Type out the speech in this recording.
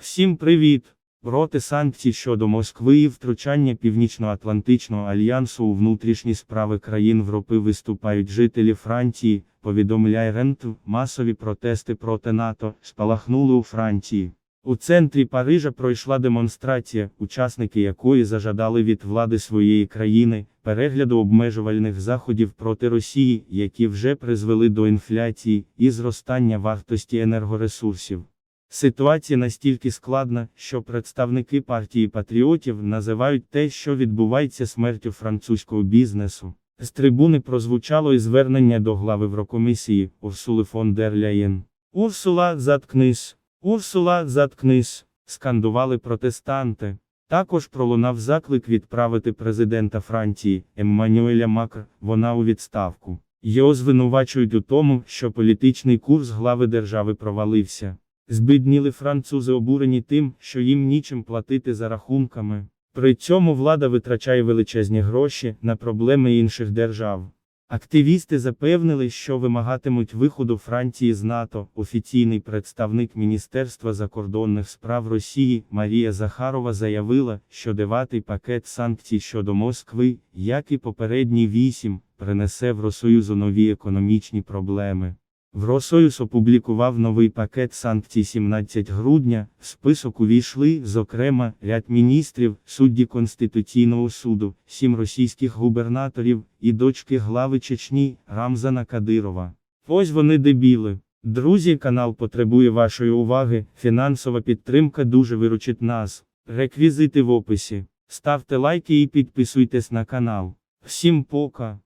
Всім привіт! Проти санкцій щодо Москви і втручання Північно-Атлантичного альянсу у внутрішні справи країн Європи виступають жителі Франції, повідомляє РЕНТ. Масові протести проти НАТО спалахнули у Франції. У центрі Парижа пройшла демонстрація, учасники якої зажадали від влади своєї країни перегляду обмежувальних заходів проти Росії, які вже призвели до інфляції і зростання вартості енергоресурсів. Ситуація настільки складна, що представники партії патріотів називають те, що відбувається смертю французького бізнесу. З трибуни прозвучало і звернення до глави Еврокомісії Урсули фон дер Ляєн. Урсула, заткнись! Урсула, заткнись! скандували протестанти. Також пролунав заклик відправити президента Франції Еммануеля Макр, вона у відставку. Його звинувачують у тому, що політичний курс глави держави провалився. Збідніли французи обурені тим, що їм нічим платити за рахунками. При цьому влада витрачає величезні гроші на проблеми інших держав. Активісти запевнили, що вимагатимуть виходу Франції з НАТО. Офіційний представник Міністерства закордонних справ Росії Марія Захарова заявила, що дев'ятий пакет санкцій щодо Москви, як і попередній вісім, принесе в Росоюзу нові економічні проблеми. Вросоюз опублікував новий пакет санкцій 17 грудня. В список увійшли, зокрема, ряд міністрів, судді Конституційного суду, сім російських губернаторів і дочки глави Чечні Рамзана Кадирова. Ось вони дебіли. Друзі, канал потребує вашої уваги. Фінансова підтримка дуже виручить нас. Реквізити в описі. Ставте лайки і підписуйтесь на канал. Всім пока.